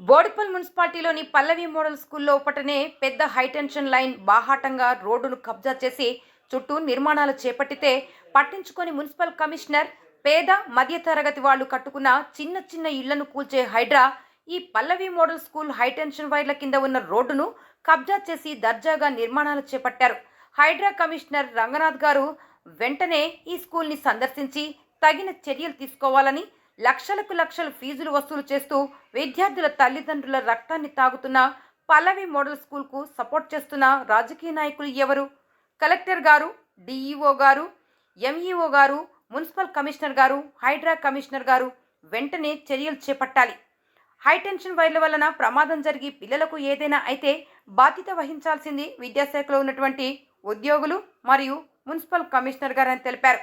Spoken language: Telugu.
బోడిపల్ మున్సిపాలిటీలోని పల్లవి మోడల్ స్కూల్లో ఒకటనే పెద్ద హైటెన్షన్ లైన్ బాహాటంగా రోడ్డును కబ్జా చేసి చుట్టూ నిర్మాణాలు చేపట్టితే పట్టించుకొని మున్సిపల్ కమిషనర్ పేద మధ్యతరగతి వాళ్ళు కట్టుకున్న చిన్న చిన్న ఇళ్ళను కూల్చే హైడ్రా ఈ పల్లవి మోడల్ స్కూల్ హైటెన్షన్ వైర్ల కింద ఉన్న రోడ్డును కబ్జా చేసి దర్జాగా నిర్మాణాలు చేపట్టారు. హైడ్రా కమిషనర్ రంగనాథ్ గారు వెంటనే ఈ స్కూల్ని సందర్శించి తగిన చర్యలు తీసుకోవాలని లక్షలకు లక్షలు ఫీజులు వసూలు చేస్తూ విద్యార్థుల తల్లిదండ్రుల రక్తాన్ని తాగుతున్న పల్లవి మోడల్ స్కూల్కు సపోర్ట్ చేస్తున్న రాజకీయ నాయకులు ఎవరు? కలెక్టర్ గారు డిఈఓ గారు ఎంఈఓ గారు మున్సిపల్ కమిషనర్ గారు హైడ్రా కమిషనర్ గారు వెంటనే చర్యలు చేపట్టాలి. హైటెన్షన్ వైర్ల వలన ప్రమాదం జరిగి పిల్లలకు ఏదైనా అయితే బాధ్యత వహించాల్సింది విద్యాశాఖలో ఉన్నటువంటి ఉద్యోగులు మరియు మున్సిపల్ కమిషనర్ గారని తెలిపారు.